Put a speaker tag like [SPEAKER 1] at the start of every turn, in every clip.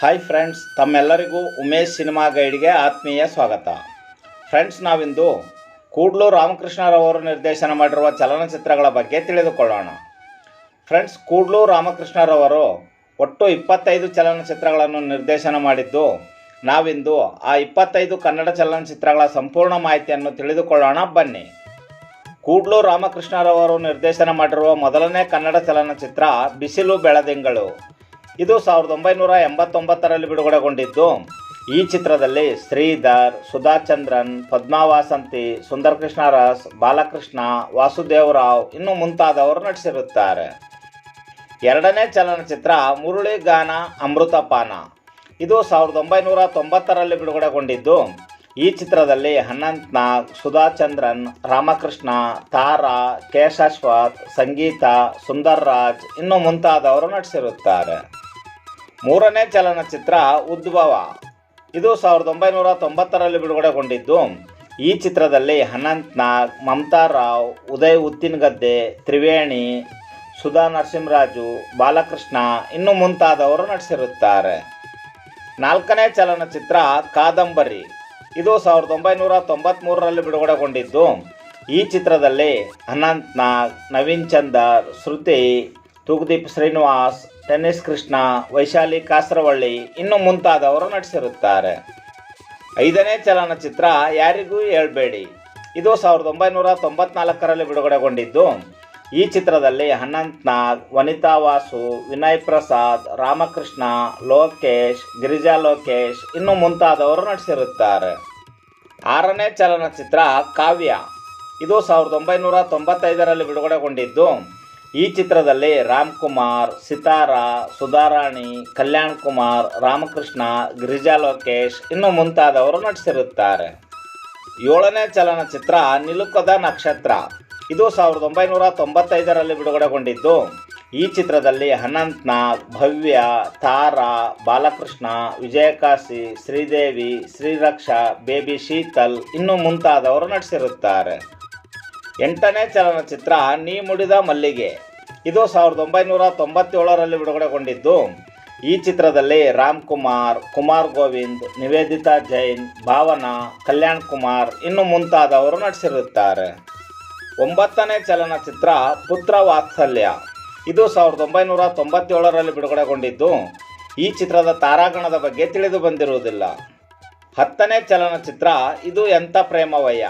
[SPEAKER 1] Hi friends ತಮ್ಮೆಲ್ಲರಿಗೂ Umesh cinema ಗೈಡ್ಗೆ ಆತ್ಮೀಯ ಸ್ವಾಗತ. ಫ್ರೆಂಡ್ಸ್ ನಾವಿಂದು ಕೂಡ್ಲು ರಾಮಕೃಷ್ಣರವರು ನಿರ್ದೇಶನ ಮಾಡಿರುವ ಚಲನಚಿತ್ರಗಳ ಬಗ್ಗೆ ತಿಳಿದುಕೊಳ್ಳೋಣ. ಫ್ರೆಂಡ್ಸ್ ಕೂಡ್ಲು ರಾಮಕೃಷ್ಣರವರು ಒಟ್ಟು ಇಪ್ಪತ್ತೈದು ಚಲನಚಿತ್ರಗಳನ್ನು ನಿರ್ದೇಶನ ಮಾಡಿದ್ದು, ನಾವಿಂದು ಆ ಇಪ್ಪತ್ತೈದು ಕನ್ನಡ ಚಲನಚಿತ್ರಗಳ ಸಂಪೂರ್ಣ ಮಾಹಿತಿಯನ್ನು ತಿಳಿದುಕೊಳ್ಳೋಣ, ಬನ್ನಿ. ಕೂಡ್ಲು ರಾಮಕೃಷ್ಣರವರು ನಿರ್ದೇಶನ ಮಾಡಿರುವ ಮೊದಲನೇ ಕನ್ನಡ ಚಲನಚಿತ್ರ ಬಿಸಿಲು ಬೆಳದಿಂಗಳು. ಇದು ಸಾವಿರದ ಒಂಬೈನೂರ ಎಂಬತ್ತೊಂಬತ್ತರಲ್ಲಿ ಬಿಡುಗಡೆಗೊಂಡಿದ್ದು. ಈ ಚಿತ್ರದಲ್ಲಿ ಶ್ರೀಧರ್, ಸುಧಾಚಂದ್ರನ್, ಪದ್ಮಾವಾಸಂತಿ ಸುಂದರ್ ಕೃಷ್ಣರಸ್ ಬಾಲಕೃಷ್ಣ, ವಾಸುದೇವರಾವ್ ಇನ್ನು ಮುಂತಾದವರು ನಟಿಸಿರುತ್ತಾರೆ. ಎರಡನೇ ಚಲನಚಿತ್ರ ಮುರುಳಿ ಗಾನ ಅಮೃತಪಾನ. ಇದು ಸಾವಿರದ ಒಂಬೈನೂರ ತೊಂಬತ್ತರಲ್ಲಿ ಬಿಡುಗಡೆಗೊಂಡಿದ್ದು. ಈ ಚಿತ್ರದಲ್ಲಿ ಅನಂತ್ ನಾಗ್ ಸುಧಾಚಂದ್ರನ್, ರಾಮಕೃಷ್ಣ, ತಾರಾ ಕೇಶಾಶ್ವತ್ ಸಂಗೀತ ಸುಂದರ್ ರಾಜ್ ಇನ್ನು ಮುಂತಾದವರು ನಟಿಸಿರುತ್ತಾರೆ. ಮೂರನೇ ಚಲನಚಿತ್ರ ಉದ್ಭವ. ಇದು ಸಾವಿರದ ಒಂಬೈನೂರ ತೊಂಬತ್ತರಲ್ಲಿ ಬಿಡುಗಡೆಗೊಂಡಿದ್ದು. ಈ ಚಿತ್ರದಲ್ಲಿ ಅನಂತ್ ನಾಗ್ ಮಮತಾ ರಾವ್ ಉದಯ್ ಉತ್ತಿನಗದ್ದೆ, ತ್ರಿವೇಣಿ, ಸುಧಾ ನರಸಿಂಹರಾಜು, ಬಾಲಕೃಷ್ಣ ಇನ್ನು ಮುಂತಾದವರು ನಟಿಸಿರುತ್ತಾರೆ. ನಾಲ್ಕನೇ ಚಲನಚಿತ್ರ ಕಾದಂಬರಿ. ಇದು ಸಾವಿರದ ಒಂಬೈನೂರ ತೊಂಬತ್ತ್ಮೂರರಲ್ಲಿ ಬಿಡುಗಡೆಗೊಂಡಿದ್ದು. ಈ ಚಿತ್ರದಲ್ಲಿ ಅನಂತ್ ನಾಗ್ ನವೀನ್ ಚಂದರ್, ಶ್ರುತಿ ತೂಗುದೀಪ್ ಶ್ರೀನಿವಾಸ್ ಟೆನ್ನಿಸ್ ಕೃಷ್ಣ, ವೈಶಾಲಿ ಕಾಸರವಳ್ಳಿ ಇನ್ನು ಮುಂತಾದವರು ನಟಿಸಿರುತ್ತಾರೆ. ಐದನೇ ಚಲನಚಿತ್ರ ಯಾರಿಗೂ ಹೇಳಬೇಡಿ. ಇದು ಸಾವಿರದ ಒಂಬೈನೂರ ತೊಂಬತ್ನಾಲ್ಕರಲ್ಲಿ ಬಿಡುಗಡೆಗೊಂಡಿದ್ದು. ಈ ಚಿತ್ರದಲ್ಲಿ ಅನಂತ್ ನಾಗ್ ವನಿತಾ ವಾಸು, ವಿನಯ್ ಪ್ರಸಾದ್, ರಾಮಕೃಷ್ಣ, ಲೋಕೇಶ್, ಗಿರಿಜಾ ಲೋಕೇಶ್ ಇನ್ನು ಮುಂತಾದವರು ನಟಿಸಿರುತ್ತಾರೆ. ಆರನೇ ಚಲನಚಿತ್ರ ಕಾವ್ಯ. ಇದು ಸಾವಿರದ ಒಂಬೈನೂರ ತೊಂಬತ್ತೈದರಲ್ಲಿ ಬಿಡುಗಡೆಗೊಂಡಿದ್ದು. ಈ ಚಿತ್ರದಲ್ಲಿ ರಾಮ್ ಕುಮಾರ್, ಸಿತಾರಾ, ಸುಧಾರಾಣಿ, ಕಲ್ಯಾಣ್ ಕುಮಾರ್, ರಾಮಕೃಷ್ಣ, ಗಿರಿಜಾ ಲೋಕೇಶ್ ಇನ್ನು ಮುಂತಾದವರು ನಟಿಸಿರುತ್ತಾರೆ. ಏಳನೇ ಚಲನಚಿತ್ರ ನಿಲುಕದ ನಕ್ಷತ್ರ. ಇದು ಸಾವಿರದ ಒಂಬೈನೂರ ತೊಂಬತ್ತೈದರಲ್ಲಿ ಬಿಡುಗಡೆಗೊಂಡಿದ್ದು. ಈ ಚಿತ್ರದಲ್ಲಿ ಅನಂತ್ನಾಗ್ ಭವ್ಯ, ತಾರಾ, ಬಾಲಕೃಷ್ಣ, ವಿಜಯಕಾಶಿ, ಶ್ರೀದೇವಿ, ಶ್ರೀರಕ್ಷಾ, ಬೇಬಿ ಶೀತಲ್ ಇನ್ನು ಮುಂತಾದವರು ನಟಿಸಿರುತ್ತಾರೆ. ಎಂಟನೇ ಚಲನಚಿತ್ರ ನೀ ಮುಡಿದ ಮಲ್ಲಿಗೆ. ಇದು ಸಾವಿರದ ಒಂಬೈನೂರ ತೊಂಬತ್ತೇಳರಲ್ಲಿ ಬಿಡುಗಡೆಗೊಂಡಿದ್ದು. ಈ ಚಿತ್ರದಲ್ಲಿ ರಾಮ್ ಕುಮಾರ್ ಕುಮಾರ್ ಗೋವಿಂದ್, ನಿವೇದಿತಾ ಜೈನ್, ಭಾವನಾ, ಕಲ್ಯಾಣ್ ಕುಮಾರ್ ಇನ್ನು ಮುಂತಾದವರು ನಟಿಸಿರುತ್ತಾರೆ. ಒಂಬತ್ತನೇ ಚಲನಚಿತ್ರ ಪುತ್ರ ವಾತ್ಸಲ್ಯ. ಇದು ಸಾವಿರದ ಒಂಬೈನೂರ ತೊಂಬತ್ತೇಳರಲ್ಲಿ ಬಿಡುಗಡೆಗೊಂಡಿದ್ದು. ಈ ಚಿತ್ರದ ತಾರಾಗಣದ ಬಗ್ಗೆ ತಿಳಿದು ಬಂದಿರುವುದಿಲ್ಲ. ಹತ್ತನೇ ಚಲನಚಿತ್ರ ಇದು ಎಂಥ ಪ್ರೇಮವಯ್ಯ.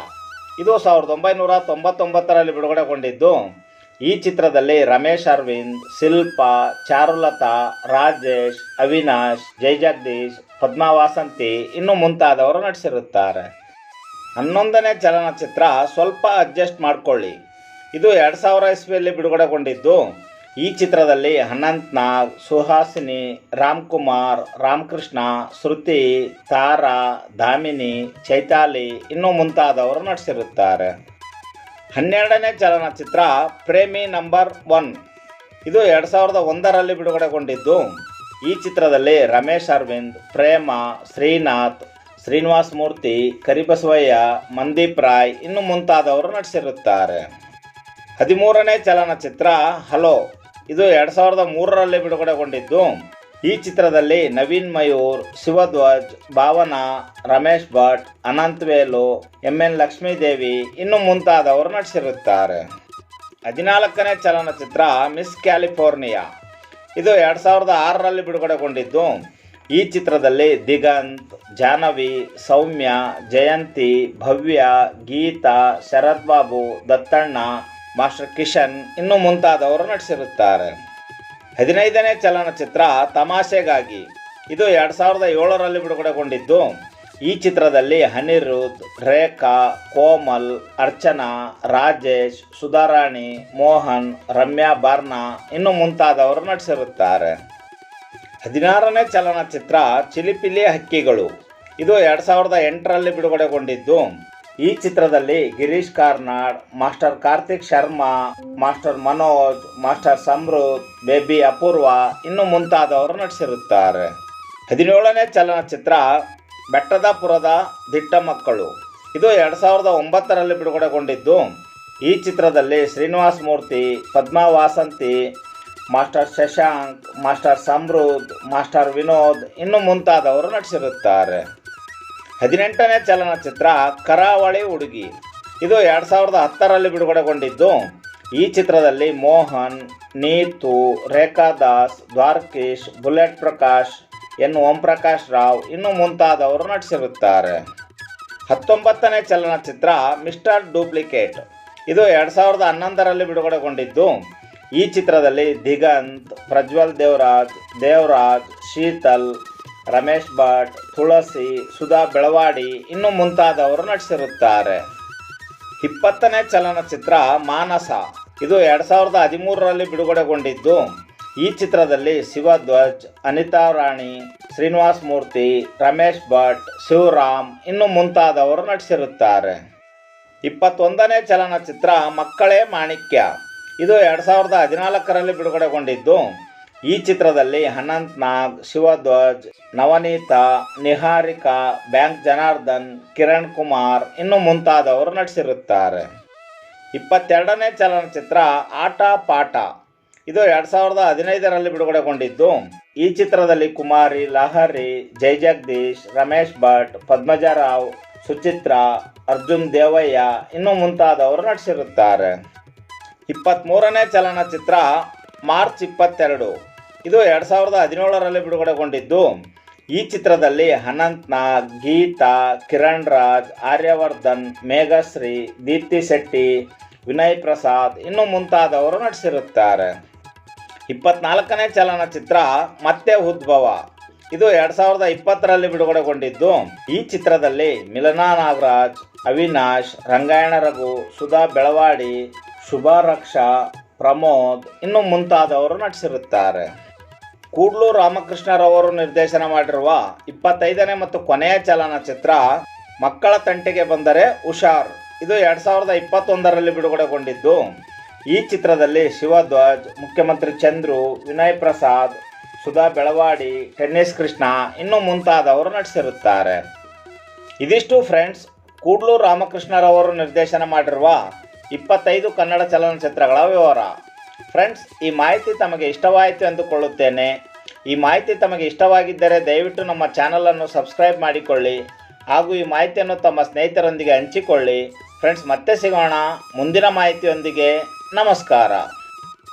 [SPEAKER 1] ಇದು ಸಾವಿರದ ಒಂಬೈನೂರ ತೊಂಬತ್ತೊಂಬತ್ತರಲ್ಲಿ ಬಿಡುಗಡೆಗೊಂಡಿದ್ದು. ಈ ಚಿತ್ರದಲ್ಲಿ ರಮೇಶ್ ಅರವಿಂದ್, ಶಿಲ್ಪಾ, ಚಾರುಲತಾ, ರಾಜೇಶ್, ಅವಿನಾಶ್, ಜಯಜಗದೀಶ್ ಪದ್ಮಾವಾಸಂತಿ ಇನ್ನು ಮುಂತಾದವರು ನಟಿಸಿರುತ್ತಾರೆ. ಹನ್ನೊಂದನೇ ಚಲನಚಿತ್ರ ಸ್ವಲ್ಪ ಅಡ್ಜಸ್ಟ್ ಮಾಡಿಕೊಳ್ಳಿ. ಇದು ಎರಡು ಸಾವಿರ ಇಸ್ವಿಯಲ್ಲಿ ಬಿಡುಗಡೆಗೊಂಡಿದ್ದು. ಈ ಚಿತ್ರದಲ್ಲಿ ಅನಂತ್ ನಾಗ್, ಸುಹಾಸಿನಿ, ರಾಮ್ಕುಮಾರ್, ರಾಮಕೃಷ್ಣ, ಶ್ರುತಿ, ತಾರಾ, ದಾಮಿನಿ, ಚೈತಾಲಿ ಇನ್ನೂ ಮುಂತಾದವರು ನಟಿಸಿರುತ್ತಾರೆ. ಹನ್ನೆರಡನೇ ಚಲನಚಿತ್ರ ಪ್ರೇಮಿ ನಂಬರ್ ಒನ್. ಇದು ಎರಡು ಸಾವಿರದ ಒಂದರಲ್ಲಿ ಬಿಡುಗಡೆಗೊಂಡಿದ್ದು. ಈ ಚಿತ್ರದಲ್ಲಿ ರಮೇಶ್ ಅರವಿಂದ್, ಪ್ರೇಮ, ಶ್ರೀನಾಥ್, ಶ್ರೀನಿವಾಸ್ ಮೂರ್ತಿ, ಕರಿಬಸವಯ್ಯ, ಮಂದೀಪ್ ರಾಯ್ ಇನ್ನು ಮುಂತಾದವರು ನಟಿಸಿರುತ್ತಾರೆ. ಹದಿಮೂರನೇ ಚಲನಚಿತ್ರ ಹಲೋ. ಇದು ಎರಡು ಸಾವಿರದ ಮೂರರಲ್ಲಿ ಬಿಡುಗಡೆಗೊಂಡಿದ್ದು. ಈ ಚಿತ್ರದಲ್ಲಿ ನವೀನ್ ಮಯೂರ್, ಶಿವಧ್ವಜ್, ಭಾವನಾ, ರಮೇಶ್ ಭಟ್, ಅನಂತ್ ವೇಲು, ಎಂ ಎನ್ ಲಕ್ಷ್ಮೀದೇವಿ ಇನ್ನು ಮುಂತಾದವರು ನಟಿಸಿರುತ್ತಾರೆ. ಹದಿನಾಲ್ಕನೇ ಚಲನಚಿತ್ರ ಮಿಸ್ ಕ್ಯಾಲಿಫೋರ್ನಿಯಾ. ಇದು ಎರಡು ಸಾವಿರದ ಆರರಲ್ಲಿ ಬಿಡುಗಡೆಗೊಂಡಿದ್ದು. ಈ ಚಿತ್ರದಲ್ಲಿ ದಿಗಂತ್, ಜಾಹ್ನವಿ, ಸೌಮ್ಯ, ಜಯಂತಿ, ಭವ್ಯ, ಗೀತಾ ಶರತ್ ಬಾಬು ದತ್ತಣ್ಣ, ಮಾಸ್ಟರ್ ಕಿಶನ್ ಇನ್ನು ಮುಂತಾದವರು ನಟಿಸಿರುತ್ತಾರೆ. ಹದಿನೈದನೇ ಚಲನಚಿತ್ರ ತಮಾಷೆಗಾಗಿ. ಇದು ಎರಡು ಸಾವಿರದ ಏಳರಲ್ಲಿ ಬಿಡುಗಡೆಗೊಂಡಿದ್ದು. ಈ ಚಿತ್ರದಲ್ಲಿ ಅನಿರುದ್ಧ್ ರೇಖಾ, ಕೋಮಲ್, ಅರ್ಚನಾ, ರಾಜೇಶ್, ಸುಧಾರಾಣಿ, ಮೋಹನ್, ರಮ್ಯಾ ಬಾರ್ನಾ ಇನ್ನು ಮುಂತಾದವರು ನಟಿಸಿರುತ್ತಾರೆ. ಹದಿನಾರನೇ ಚಲನಚಿತ್ರ ಚಿಲಿಪಿಲಿ ಹಕ್ಕಿಗಳು. ಇದು ಎರಡು ಸಾವಿರದ ಎಂಟರಲ್ಲಿ ಬಿಡುಗಡೆಗೊಂಡಿದ್ದು. ಈ ಚಿತ್ರದಲ್ಲಿ Girish Karnad, master Karthik Sharma, master Manoj, master Samrudh, baby Apoorva ಇನ್ನು ಮುಂತಾದವರು ನಟಿಸಿರುತ್ತಾರೆ. ಹದಿನೇಳನೇ ಚಲನಚಿತ್ರ ಬೆಟ್ಟದಪುರದ ದಿಟ್ಟ ಮಕ್ಕಳು. ಇದು ಎರಡು ಸಾವಿರದ ಒಂಬತ್ತರಲ್ಲಿ ಬಿಡುಗಡೆಗೊಂಡಿದ್ದು. ಈ ಚಿತ್ರದಲ್ಲಿ Srinivas Murthy, Padma Vasanthi, master Shashank, master Samrudh, master Vinod ಇನ್ನು ಮುಂತಾದವರು ನಟಿಸಿರುತ್ತಾರೆ. ಹದಿನೆಂಟನೇ ಚಲನಚಿತ್ರ ಕರಾವಳಿ ಹುಡುಗಿ ಇದು ಎರಡು ಸಾವಿರದ ಹತ್ತರಲ್ಲಿ ಬಿಡುಗಡೆಗೊಂಡಿದ್ದು. ಈ ಚಿತ್ರದಲ್ಲಿ ಮೋಹನ್, ನೀತು, ರೇಖಾ ದಾಸ್, ದ್ವಾರಕೀಶ್, ಬುಲೆಟ್ ಪ್ರಕಾಶ್, ಎನ್. ಓಂ ಪ್ರಕಾಶ್ ರಾವ್ ಇನ್ನು ಮುಂತಾದವರು ನಟಿಸಿರುತ್ತಾರೆ. ಹತ್ತೊಂಬತ್ತನೇ ಚಲನಚಿತ್ರ ಮಿಸ್ಟರ್ ಡೂಪ್ಲಿಕೇಟ್. ಇದು ಎರಡು ಸಾವಿರದ ಹನ್ನೊಂದರಲ್ಲಿ ಬಿಡುಗಡೆಗೊಂಡಿದ್ದು. ಈ ಚಿತ್ರದಲ್ಲಿ ದಿಗಂತ್, ಪ್ರಜ್ವಲ್ ದೇವರಾಜ್ ದೇವರಾಜ್, ಶೀತಲ್ ರಮೇಶ್ ಭಟ್, ತುಳಸಿ, ಸುಧಾ ಬೆಳವಾಡಿ ಇನ್ನು ಮುಂತಾದವರು ನಟಿಸಿರುತ್ತಾರೆ. ಇಪ್ಪತ್ತನೇ ಚಲನಚಿತ್ರ ಮಾನಸ. ಇದು ಎರಡು ಸಾವಿರದ ಹದಿಮೂರರಲ್ಲಿ ಬಿಡುಗಡೆಗೊಂಡಿದ್ದು. ಈ ಚಿತ್ರದಲ್ಲಿ ಶಿವಧ್ವಜ್, ಅನಿತಾ ರಾಣಿ, ಶ್ರೀನಿವಾಸ್ ಮೂರ್ತಿ, ರಮೇಶ್ ಭಟ್, ಶಿವರಾಮ್ ಇನ್ನು ಮುಂತಾದವರು ನಟಿಸಿರುತ್ತಾರೆ. ಇಪ್ಪತ್ತೊಂದನೇ ಚಲನಚಿತ್ರ ಮಕ್ಕಳೇ ಮಾಣಿಕ್ಯ. ಇದು ಎರಡು ಸಾವಿರದ ಹದಿನಾಲ್ಕರಲ್ಲಿ ಬಿಡುಗಡೆಗೊಂಡಿದ್ದು. ಈ ಚಿತ್ರದಲ್ಲಿ ಅನಂತ್ ನಾಗ್, ಶಿವಧ್ವಜ್, ನವನೀತಾ, ನಿಹಾರಿಕಾ, ಬ್ಯಾಂಕ್ ಜನಾರ್ದನ್, ಕಿರಣ್ ಕುಮಾರ್ ಇನ್ನು ಮುಂತಾದವರು ನಟಿಸಿರುತ್ತಾರೆ. ಇಪ್ಪತ್ತೆರಡನೇ ಚಲನಚಿತ್ರ ಆಟ ಪಾಠ. ಇದು ಎರಡು ಸಾವಿರದ ಹದಿನೈದರಲ್ಲಿ ಬಿಡುಗಡೆಗೊಂಡಿದ್ದು. ಈ ಚಿತ್ರದಲ್ಲಿ ಕುಮಾರಿ, ಲಹರಿ, ಜೈ ಜಗದೀಶ್, ರಮೇಶ್ ಭಟ್ ಪದ್ಮಜರಾವ್ ಸುಚಿತ್ರಾ, ಅರ್ಜುನ್ ದೇವಯ್ಯ ಇನ್ನು ಮುಂತಾದವರು ನಟಿಸಿರುತ್ತಾರೆ. ಇಪ್ಪತ್ತ್ಮೂರನೇ ಚಲನಚಿತ್ರ ಮಾರ್ಚ್ ಇಪ್ಪತ್ತೆರಡು. ಇದು ಎರಡು ಸಾವಿರದ ಹದಿನೇಳರಲ್ಲಿ ಬಿಡುಗಡೆಗೊಂಡಿದ್ದು. ಈ ಚಿತ್ರದಲ್ಲಿ ಅನಂತ್ ನಾಗ್, ಗೀತಾ, ಕಿರಣ್ ರಾಜ್, ಆರ್ಯವರ್ಧನ್, ಮೇಘಶ್ರೀ, ದೀಪ್ತಿ ಶೆಟ್ಟಿ, ವಿನಯ್ ಪ್ರಸಾದ್ ಇನ್ನು ಮುಂತಾದವರು ನಟಿಸಿರುತ್ತಾರೆ. ಇಪ್ಪತ್ನಾಲ್ಕನೇ ಚಲನಚಿತ್ರ ಮತ್ತೆ ಉದ್ಭವ. ಇದು ಎರಡು ಸಾವಿರದ ಇಪ್ಪತ್ತರಲ್ಲಿ ಬಿಡುಗಡೆಗೊಂಡಿದ್ದು. ಈ ಚಿತ್ರದಲ್ಲಿ ಮಿಲನಾ ನಾಗರಾಜ್, ಅವಿನಾಶ್, ರಂಗಾಯಣ ರಘು, ಸುಧಾ ಬೆಳವಾಡಿ, ಶುಭಾ ರಕ್ಷಾ ಪ್ರಮೋದ್ ಇನ್ನು ಮುಂತಾದವರು ನಟಿಸಿರುತ್ತಾರೆ. ಕೂಡ್ಲು ರಾಮಕೃಷ್ಣರವರು ನಿರ್ದೇಶನ ಮಾಡಿರುವ ಇಪ್ಪತ್ತೈದನೇ ಮತ್ತು ಕೊನೆಯ ಚಲನಚಿತ್ರ ಮಕ್ಕಳ ತಂಟೆಗೆ ಬಂದರೆ ಹುಷಾರ್. ಇದು ಎರಡು ಸಾವಿರದ ಇಪ್ಪತ್ತೊಂದರಲ್ಲಿ ಬಿಡುಗಡೆಗೊಂಡಿದ್ದು. ಈ ಚಿತ್ರದಲ್ಲಿ ಶಿವಧ್ವಜ್, ಮುಖ್ಯಮಂತ್ರಿ ಚಂದ್ರು, ವಿನಯ್ ಪ್ರಸಾದ್, ಸುಧಾ ಬೆಳವಾಡಿ, ಟೆನ್ನಿಸ್ ಕೃಷ್ಣ ಇನ್ನು ಮುಂತಾದವರು ನಟಿಸಿರುತ್ತಾರೆ. ಇದಿಷ್ಟು ಫ್ರೆಂಡ್ಸ್, ಕೂಡ್ಲು ರಾಮಕೃಷ್ಣರವರು ನಿರ್ದೇಶನ ಮಾಡಿರುವ ಇಪ್ಪತ್ತೈದು ಕನ್ನಡ ಚಲನಚಿತ್ರಗಳ ವಿವರ. ಫ್ರೆಂಡ್ಸ್, ಈ ಮಾಹಿತಿ ತಮಗೆ ಇಷ್ಟವಾಯಿತು ಎಂದುಕೊಳ್ಳುತ್ತೇನೆ. ಈ ಮಾಹಿತಿ ತಮಗೆ ಇಷ್ಟವಾಗಿದ್ದರೆ ದಯವಿಟ್ಟು ನಮ್ಮ ಚಾನಲನ್ನು ಸಬ್ಸ್ಕ್ರೈಬ್ ಮಾಡಿಕೊಳ್ಳಿ ಹಾಗೂ ಈ ಮಾಹಿತಿಯನ್ನು ತಮ್ಮ ಸ್ನೇಹಿತರೊಂದಿಗೆ ಹಂಚಿಕೊಳ್ಳಿ. ಫ್ರೆಂಡ್ಸ್, ಮತ್ತೆ ಸಿಗೋಣ. ಮುಂದಿನ ಮಾಹಿತಿಯೊಂದಿಗೆ ನಮಸ್ಕಾರ.